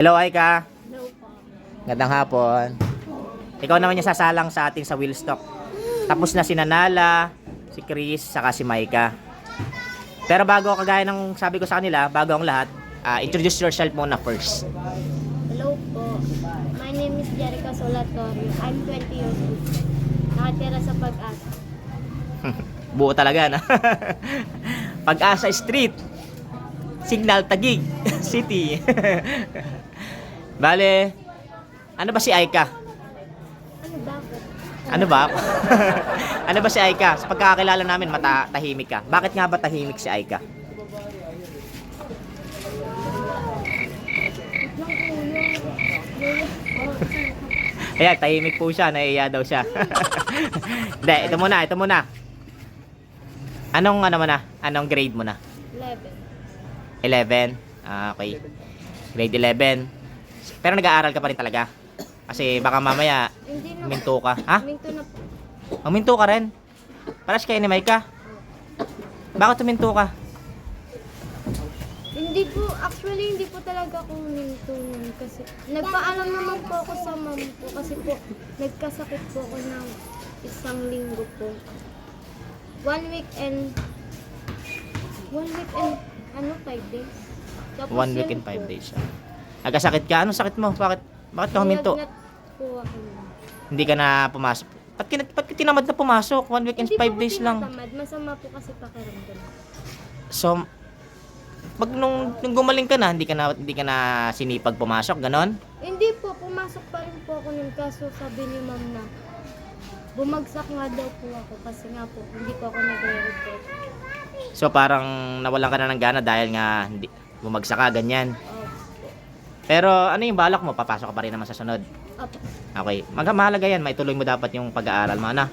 Hello, Aika. Po. Gandang hapon. Ikaw naman yung sasalang sa atin sa Willstock. Tapos na si Nanala, si Chris, saka si Maika. Pero bago, kagaya ng sabi ko sa kanila, bago ang lahat, ah, introduce yourself muna first. Hello po. My name is Jerica Solatorio. I'm 20 years old. Nakatira sa pag-asa. Buo talaga, na. Pag-asa Street. Signal Tagig City. Bale, ano ba si Aika? Ano ba? Ano ba? ano ba si Aika? Sa pagkakakilala namin, mata tahimik ka. Bakit nga ba tahimik si Aika? Ayan, tahimik po siya. Naiiya daw siya. Hindi, ito muna, ito muna. Anong ano mo na? Anong grade mo na? 11. 11? Ah, okay. Grade 11. Pero nag-aaral ka pa rin talaga. Kasi baka mamaya, Hindi na minto ka. Ha? Minto na po. Uminto ka rin. Paras kayo ni Maika. Bakit uminto ka? Hindi po, actually hindi po talaga ako minto nun kasi nagpaalam naman po ako sa mom ko kasi po nagkasakit po ako ng isang linggo po. One week and one week and ano, five days. Tapos One week yun and five po, days. ah. Nagkasakit ka? Anong sakit mo? Bakit, bakit ka huminto? Hindi ka na pumasok. Ba't, kin ba't ka tinamad na pumasok? One week and Hindi five po ako days lang. tinatamad. Masama po kasi pakiramdam. So, pag nung, nung gumaling ka na, hindi ka na, hindi ka na sinipag pumasok, ganon? Hindi po, pumasok pa rin po ako nun kaso sabi ni ma'am na bumagsak nga daw po ako kasi nga po hindi po ako nagre-report. So, parang nawalan ka na ng gana dahil nga hindi, bumagsak ka, ganyan. Opo. Pero ano yung balak mo? Papasok ka pa rin naman sa sunod. Opo. Okay. Mag mahalaga yan. Maituloy mo dapat yung pag-aaral mo, ano?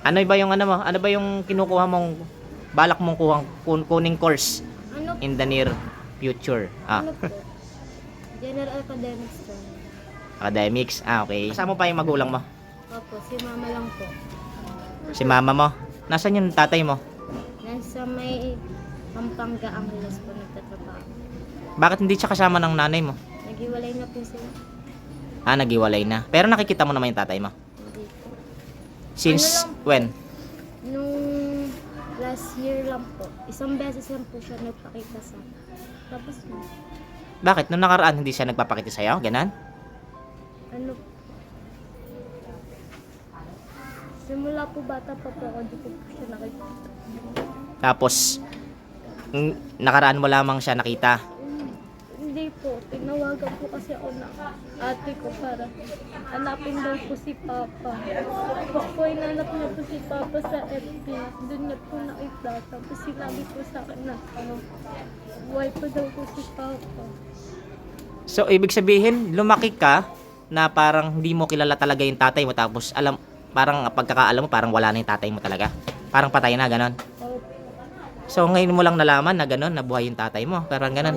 Ano ba yung ano mo? Ano ba yung kinukuha mong balak mong kuhang kun, kuning course Ano, in the near future? Ah, ano po? General Academics po. academics. Ah, okay. Kasama mo pa yung magulang mo? Opo, si mama lang po. Si mama mo? Nasaan yung tatay mo? Nasa may Pampanga Angeles po nagtatrabaho. Bakit hindi siya kasama ng nanay mo? Naghiwalay na po sila. Ah, nagiwalay na. Pero nakikita mo naman yung tatay mo. Hindi po. Since Ano lang- when? Nung last year lang po, isang beses lang po siya nagpakita sa akin. Tapos, Bakit? Nung nakaraan, hindi siya nagpapakita sa'yo? Ganon? ano, simula po bata pa po ako, di ko po siya nakikita. Tapos, n- nakaraan mo lamang siya nakita. Tinawagan po kasi ako na ate ko para hanapin daw po si Papa. Tapos po, inanap niya po si Papa sa FB. Doon niya po nakita. Tapos sinabi po sa akin na, ano, buhay pa daw po si Papa. So, ibig sabihin, lumaki ka na parang hindi mo kilala talaga yung tatay mo tapos alam, parang pagkakaalam mo, parang wala na yung tatay mo talaga. Parang patay na, ganon. So, ngayon mo lang nalaman na ganon, na buhay yung tatay mo. Parang ganon.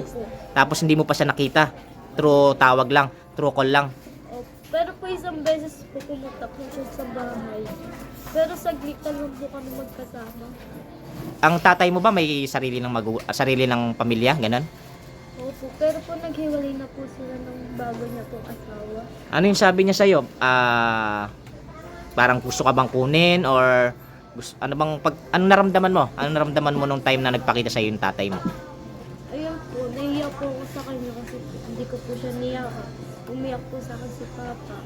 Tapos, hindi mo pa siya nakita. True tawag lang, true call lang. Opo. Pero po isang beses po pumunta po siya sa bahay. Pero saglit lang po kami magkasama. Ang tatay mo ba may sarili ng magu- ah, sarili ng pamilya, ganon? Opo. Pero po naghiwalay na po sila ng bago niya pong asawa. Ano yung sabi niya sa'yo? Ah, parang gusto ka bang kunin or gusto, ano bang pag ano naramdaman mo? Ano naramdaman mo nung time na nagpakita sa yung tatay mo? Po siya niyakan. Umiyak po sa akin si Papa.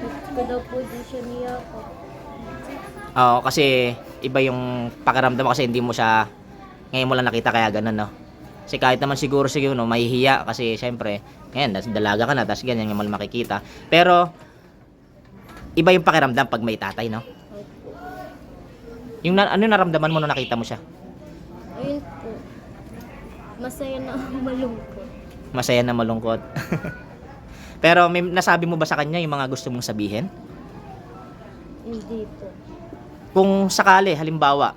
Hindi ko daw po di siya niyakan. Oo, kasi iba yung pakiramdam mo kasi hindi mo siya ngayon mo lang nakita kaya ganun, no? Kasi kahit naman siguro siguro no, mahihiya kasi syempre, ngayon, dalaga ka na, tapos ganyan yung makikita. Pero, iba yung pakiramdam pag may tatay, no? Yung na, ano naramdaman mo nung nakita mo siya? Ayun po. Masaya na malungkot. Masaya na malungkot. Pero may nasabi mo ba sa kanya yung mga gusto mong sabihin? Hindi po. Kung sakali, halimbawa,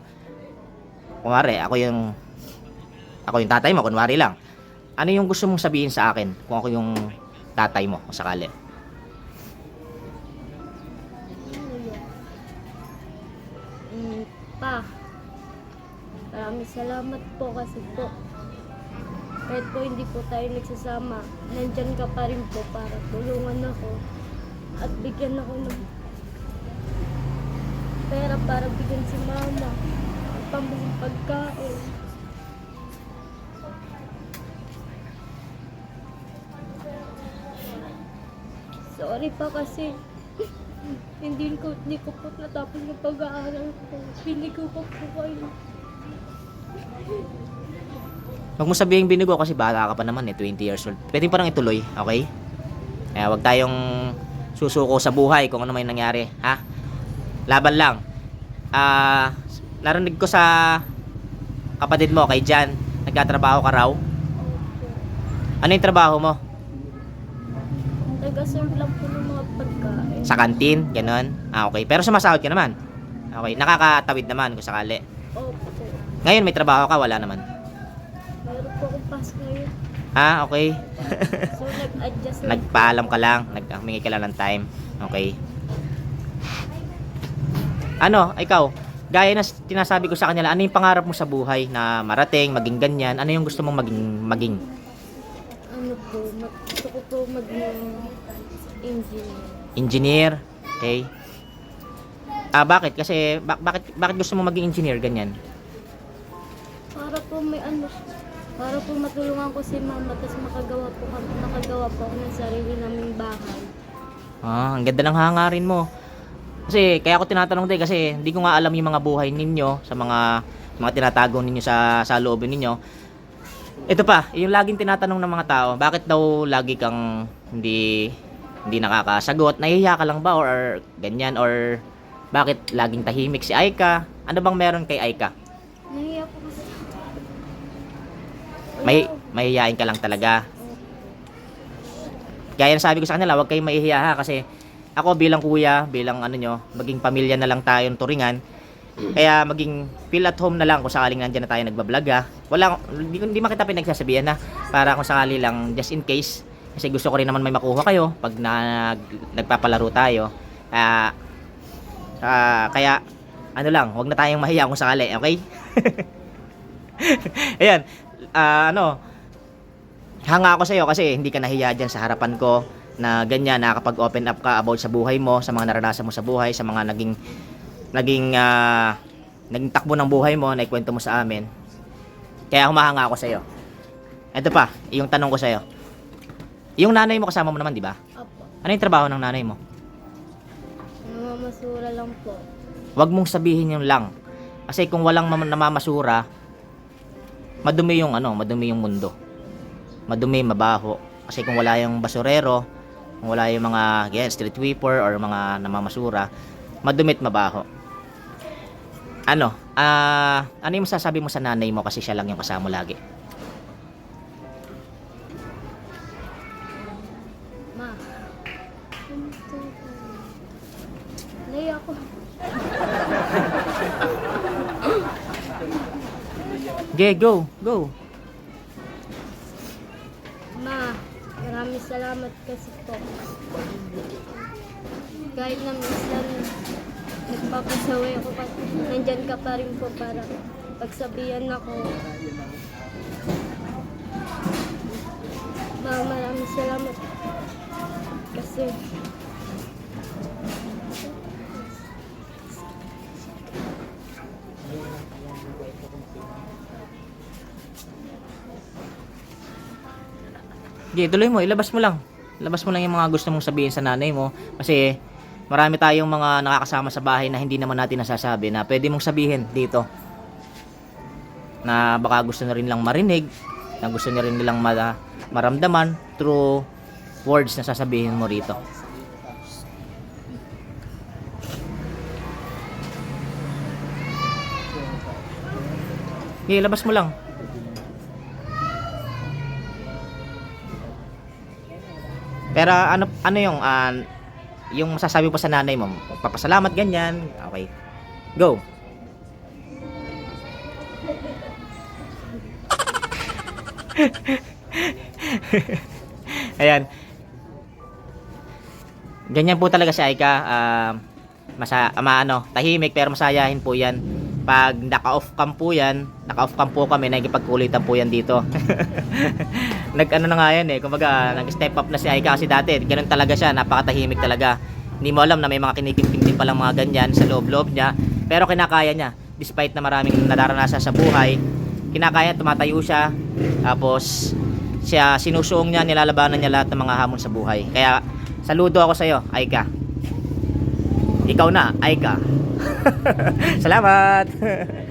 kunwari, ako yung, ako yung tatay mo, kunwari lang. Ano yung gusto mong sabihin sa akin kung ako yung tatay mo, kung sakali? Mm, pa. Maraming salamat po kasi po. Kahit po hindi po tayo nagsasama, nandyan ka pa rin po para tulungan ako at bigyan ako ng pera para bigyan si mama at pagkain. Sorry pa kasi hindi ko, hindi ko po natapos yung pag-aaral ko. Binigo ko po kayo. Huwag mo sabihin binugo kasi bata ka pa naman eh, 20 years old. Pwede pa lang ituloy, okay? Kaya huwag tayong susuko sa buhay kung ano may nangyari, ha? Laban lang. Ah, narinig ko sa kapatid mo kay Jan, nagtatrabaho ka raw. Ano yung trabaho mo? Taga-serve lang po ng mga pagkain. Sa kantin, ganun. Ah, okay. Pero sumasahod ka naman. Okay, nakakatawid naman kung sakali. Opo. Ngayon may trabaho ka, wala naman. Ngayon. Ah, okay. So, nag-adjust lang. Nagpaalam ka lang, naghumingi ka lang ng time. Okay. Ano, ikaw, gaya na tinasabi ko sa kanila, ano yung pangarap mo sa buhay na marating, maging ganyan? Ano yung gusto mong maging maging? ano po, mag- gusto ko po maging engineer. Engineer? Okay. Ah, bakit? Kasi bak- bakit bakit gusto mo maging engineer ganyan? Para po may ano, para po matulungan ko si mama tapos makagawa po kami, makagawa po ako ng sarili naming bahay. Ah, ang ganda ng hangarin mo. Kasi kaya ako tinatanong din kasi hindi ko nga alam yung mga buhay ninyo sa mga mga tinatago ninyo sa sa loobin ninyo. Ito pa, yung laging tinatanong ng mga tao, bakit daw lagi kang hindi hindi nakakasagot? Nahihiya ka lang ba or ganyan or bakit laging tahimik si Aika? Ano bang meron kay Aika? Nahiya po kasi. May mahihiyain ka lang talaga. Kaya sabi ko sa kanila, huwag kayong mahihiya ha kasi ako bilang kuya, bilang ano nyo, maging pamilya na lang tayong turingan. Kaya maging feel at home na lang kung sakaling nandiyan na tayo nagbablog ha. Wala, hindi, hindi makita pinagsasabihan na para kung sakali lang just in case. Kasi gusto ko rin naman may makuha kayo pag na, nagpapalaro tayo. Kaya, ah, kaya ano lang, huwag na tayong mahiya kung sakali, okay? Ayan, ah, ano, hanga ako sa'yo kasi hindi ka nahiya dyan sa harapan ko na ganyan, nakakapag-open up ka about sa buhay mo, sa mga naranasan mo sa buhay, sa mga naging, naging, ah, naging takbo ng buhay mo, na ikwento mo sa amin. Kaya humahanga ako sa'yo. Ito pa, yung tanong ko sa'yo. Yung nanay mo kasama mo naman, di ba? Apo. Ano yung trabaho ng nanay mo? Namamasura lang po. Huwag mong sabihin yung lang. Kasi kung walang mam- namamasura, madumi yung ano, madumi yung mundo. Madumi, mabaho. Kasi kung wala yung basurero, kung wala yung mga yan, street sweeper or mga namamasura, madumit mabaho. Ano? Ah, ano yung masasabi mo sa nanay mo kasi siya lang yung kasama mo lagi? Okay, go, go. Ma, maraming salamat kasi po. Kahit na minsan nagpapasaway ako kasi nandyan ka pa rin po para pagsabihan ako. Ma, maraming salamat. Kasi Okay, tuloy mo, ilabas mo lang. Ilabas mo lang yung mga gusto mong sabihin sa nanay mo. Kasi marami tayong mga nakakasama sa bahay na hindi naman natin nasasabi na pwede mong sabihin dito. Na baka gusto na rin lang marinig, na gusto na rin nilang ma- maramdaman through words na sasabihin mo rito. Okay, labas mo lang. Pero ano ano yung ah, yung masasabi mo sa nanay mo? Papasalamat ganyan. Okay. Go. Ayan. Ganyan po talaga si Aika. ah masa, ama, ano, tahimik pero masayahin po yan. Pag naka-off cam po yan, naka-off cam po kami, nakikipagkulitan po yan dito. nag ano na nga yan eh, kumbaga nag-step up na si Aika kasi dati, ganun talaga siya, napakatahimik talaga. Hindi mo alam na may mga kinikimkim din palang mga ganyan sa loob-loob niya, pero kinakaya niya. Despite na maraming nadaranasan sa buhay, kinakaya, tumatayo siya, tapos siya sinusuong niya, nilalabanan niya lahat ng mga hamon sa buhay. Kaya saludo ako sa iyo, Aika. Ikaw na, Aika. Salamat.